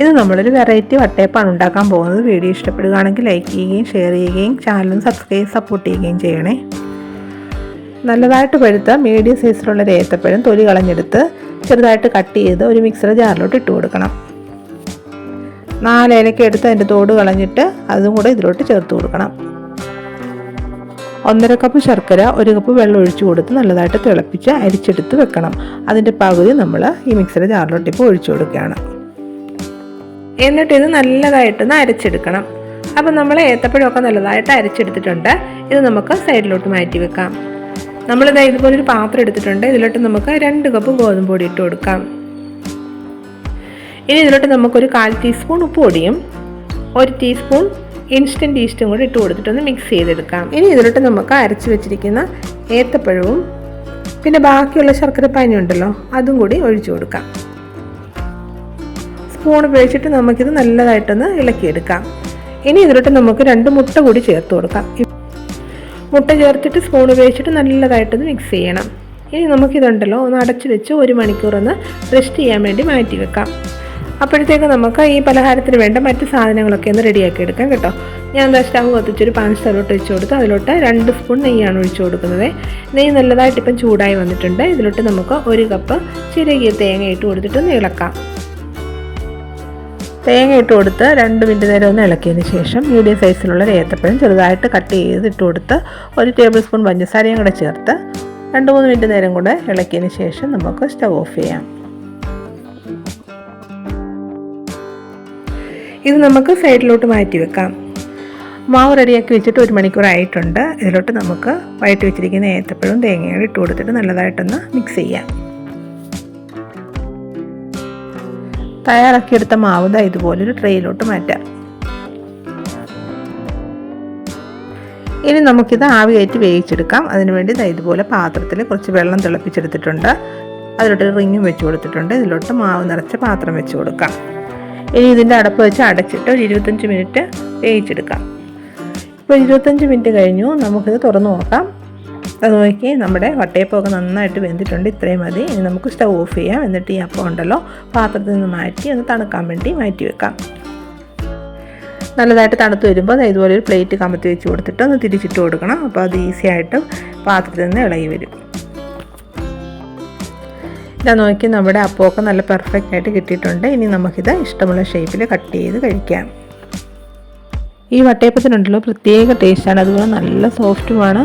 ഇത് നമ്മളൊരു വെറൈറ്റി വട്ടയപ്പാണ് ഉണ്ടാക്കാൻ പോകുന്നത്. വീഡിയോ ഇഷ്ടപ്പെടുകയാണെങ്കിൽ ലൈക്ക് ചെയ്യുകയും ഷെയർ ചെയ്യുകയും ചാനലും സബ്സ്ക്രൈബ് സപ്പോർട്ട് ചെയ്യുകയും ചെയ്യണേ. നല്ലതായിട്ട് പഴുത്ത മീഡിയം സൈസിലുള്ള ഒരു ഏത്തപ്പഴം തൊലി കളഞ്ഞെടുത്ത് ചെറുതായിട്ട് കട്ട് ചെയ്ത് ഒരു മിക്സർ ജാറിലോട്ട് ഇട്ട് കൊടുക്കണം. നാലേലക്ക എടുത്ത് അതിന്റെ തോട് കളഞ്ഞിട്ട് അതും കൂടെ ഇതിലോട്ട് ചേർത്ത് കൊടുക്കണം. ഒന്നര കപ്പ് ശർക്കര ഒരു കപ്പ് വെള്ളം ഒഴിച്ചു കൊടുത്ത് നല്ലതായിട്ട് തിളപ്പിച്ച് അരിച്ചെടുത്ത് വെക്കണം. അതിന്റെ പകുതി നമ്മൾ ഈ മിക്സർ ജാറിലോട്ട് ഇപ്പോൾ ഒഴിച്ചു കൊടുക്കുകയാണ്. എന്നിട്ട് ഇത് നല്ലതായിട്ടൊന്ന് അരച്ചെടുക്കണം. അപ്പം നമ്മൾ ഏത്തപ്പഴമൊക്കെ നല്ലതായിട്ട് അരച്ചെടുത്തിട്ടുണ്ട്. ഇത് നമുക്ക് സൈഡിലോട്ട് മാറ്റി വെക്കാം. നമ്മളിത് ഇതുപോലൊരു പാത്രം എടുത്തിട്ടുണ്ട്. ഇതിലോട്ട് നമുക്ക് രണ്ട് കപ്പ് ഗോതമ്പ് പൊടി ഇട്ട് കൊടുക്കാം. ഇനി ഇതിലോട്ട് നമുക്കൊരു കാൽ ടീസ്പൂൺ ഉപ്പ് പൊടിയും ഒരു ടീസ്പൂൺ ഇൻസ്റ്റന്റ് ഈസ്റ്റും കൂടി ഇട്ട് കൊടുത്തിട്ടൊന്ന് മിക്സ് ചെയ്തെടുക്കാം. ഇനി ഇതിലോട്ട് നമുക്ക് അരച്ച് വെച്ചിരിക്കുന്ന ഏത്തപ്പഴവും പിന്നെ ബാക്കിയുള്ള ശർക്കര പാനി ഉണ്ടല്ലോ അതും കൂടി ഒഴിച്ചു കൊടുക്കാം. സ്പൂൺ ഉപയോഗിച്ചിട്ട് നമുക്കിത് നല്ലതായിട്ടൊന്ന് ഇളക്കിയെടുക്കാം. ഇനി ഇതിലോട്ട് നമുക്ക് രണ്ട് മുട്ട കൂടി ചേർത്ത് കൊടുക്കാം. മുട്ട ചേർത്തിട്ട് സ്പൂൺ ഉപയോഗിച്ചിട്ട് നല്ലതായിട്ടൊന്ന് മിക്സ് ചെയ്യണം. ഇനി നമുക്കിതുണ്ടല്ലോ ഒന്ന് അടച്ചു വെച്ച് ഒരു മണിക്കൂർ ഒന്ന് റെസ്റ്റ് ചെയ്യാൻ വേണ്ടി മാറ്റി വെക്കാം. അപ്പോഴത്തേക്ക് നമുക്ക് ഈ പലഹാരത്തിന് വേണ്ട മറ്റ് സാധനങ്ങളൊക്കെ ഒന്ന് റെഡിയാക്കി എടുക്കാം കേട്ടോ. ഞാൻ എന്താ സ്റ്റവ് കത്തിച്ചൊരു പാൻ സ്റ്റവിലോട്ട് വെച്ച് കൊടുത്ത് അതിലോട്ട് രണ്ട് സ്പൂൺ നെയ്യാണ് ഒഴിച്ചു കൊടുക്കുന്നത്. നെയ്യ് നല്ലതായിട്ട് ഇപ്പം ചൂടായി വന്നിട്ടുണ്ട്. ഇതിലോട്ട് നമുക്ക് ഒരു കപ്പ് ചിരകിയ തേങ്ങ ഇട്ട് കൊടുത്തിട്ട് ഇളക്കാം. തേങ്ങ ഇട്ട് കൊടുത്ത് രണ്ട് മിനിറ്റ് നേരം ഒന്ന് ഇളക്കിയതിന് ശേഷം മീഡിയം സൈസിലുള്ള ഒരു ഏത്തപ്പഴം ചെറുതായിട്ട് കട്ട് ചെയ്ത് ഇട്ട് കൊടുത്ത് ഒരു ടേബിൾ സ്പൂൺ പഞ്ചസാരയും കൂടെ ചേർത്ത് രണ്ട് മൂന്ന് മിനിറ്റ് നേരം കൂടെ ഇളക്കിയതിന് ശേഷം നമുക്ക് സ്റ്റവ് ഓഫ് ചെയ്യാം. ഇത് നമുക്ക് സൈഡിലോട്ട് മാറ്റി വെക്കാം. മാവ് റെഡിയാക്കി വെച്ചിട്ട് ഒരു മണിക്കൂർ ആയിട്ടുണ്ട്. ഇതിലോട്ട് നമുക്ക് വയറ്റി വെച്ചിരിക്കുന്ന ഏത്തപ്പഴവും തേങ്ങയും ഇട്ട് കൊടുത്തിട്ട് നല്ലതായിട്ടൊന്ന് മിക്സ് ചെയ്യാം. തയ്യാറാക്കിയെടുത്ത മാവ് ദാ ഇതുപോലൊരു ട്രെയിലോട്ട് മാറ്റാം. ഇനി നമുക്കിത് ആവി കയറ്റി വേവിച്ചെടുക്കാം അതിനുവേണ്ടി ദാ ഇതുപോലെ പാത്രത്തിൽ കുറച്ച് വെള്ളം തിളപ്പിച്ചെടുത്തിട്ടുണ്ട്. അതിലോട്ട് റിങ്ങും വെച്ച് കൊടുത്തിട്ടുണ്ട്. ഇതിലോട്ട് മാവ് നിറച്ച പാത്രം വെച്ച് കൊടുക്കാം. ഇനി ഇതിന്റെ അടപ്പ് വെച്ച് അടച്ചിട്ട് ഒരു ഇരുപത്തഞ്ച് മിനിറ്റ് വേവിച്ചെടുക്കാം. ഇപ്പോൾ ഇരുപത്തഞ്ച് മിനിറ്റ് കഴിഞ്ഞു. നമുക്കിത് തുറന്നു നോക്കാം. അത് നോക്കി നമ്മുടെ വട്ടയപ്പമൊക്കെ നന്നായിട്ട് വെന്തിട്ടുണ്ട്. ഇത്രയും മതി. ഇനി നമുക്ക് സ്റ്റവ് ഓഫ് ചെയ്യാം. എന്നിട്ട് ഈ അപ്പം ഉണ്ടല്ലോ പാത്രത്തിൽ നിന്ന് മാറ്റി ഒന്ന് തണുക്കാൻ വേണ്ടി മാറ്റി വെക്കാം. നല്ലതായിട്ട് തണുത്ത് വരുമ്പോൾ ഇതുപോലെ ഒരു പ്ലേറ്റ് കമത്തി വെച്ച് കൊടുത്തിട്ട് ഒന്ന് തിരിച്ചിട്ട് കൊടുക്കണം. അപ്പോൾ അത് ഈസി ആയിട്ട് പാത്രത്തിൽ നിന്ന് ഇളകി വരും. ഇതാ നോക്കി നമ്മുടെ അപ്പമൊക്കെ നല്ല പെർഫെക്റ്റ് ആയിട്ട് കിട്ടിയിട്ടുണ്ട്. ഇനി നമുക്കിത് ഇഷ്ടമുള്ള ഷേപ്പിൽ കട്ട് ചെയ്ത് കഴിക്കാം. ഈ വട്ടയപ്പത്തിനുണ്ടല്ലോ പ്രത്യേക ടേസ്റ്റാണ് അതുപോലെ നല്ല സോഫ്റ്റുമാണ്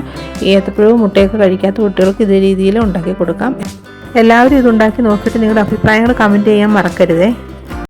ഏത്തപ്പഴവും മുട്ടയൊക്കെ കഴിക്കാത്ത കുട്ടികൾക്ക് ഇതേ രീതിയിൽ ഉണ്ടാക്കി കൊടുക്കാം. എല്ലാവരും ഇതുണ്ടാക്കി നോക്കിയിട്ട് നിങ്ങളുടെ അഭിപ്രായങ്ങൾ കമന്റ് ചെയ്യാൻ മറക്കരുതേ.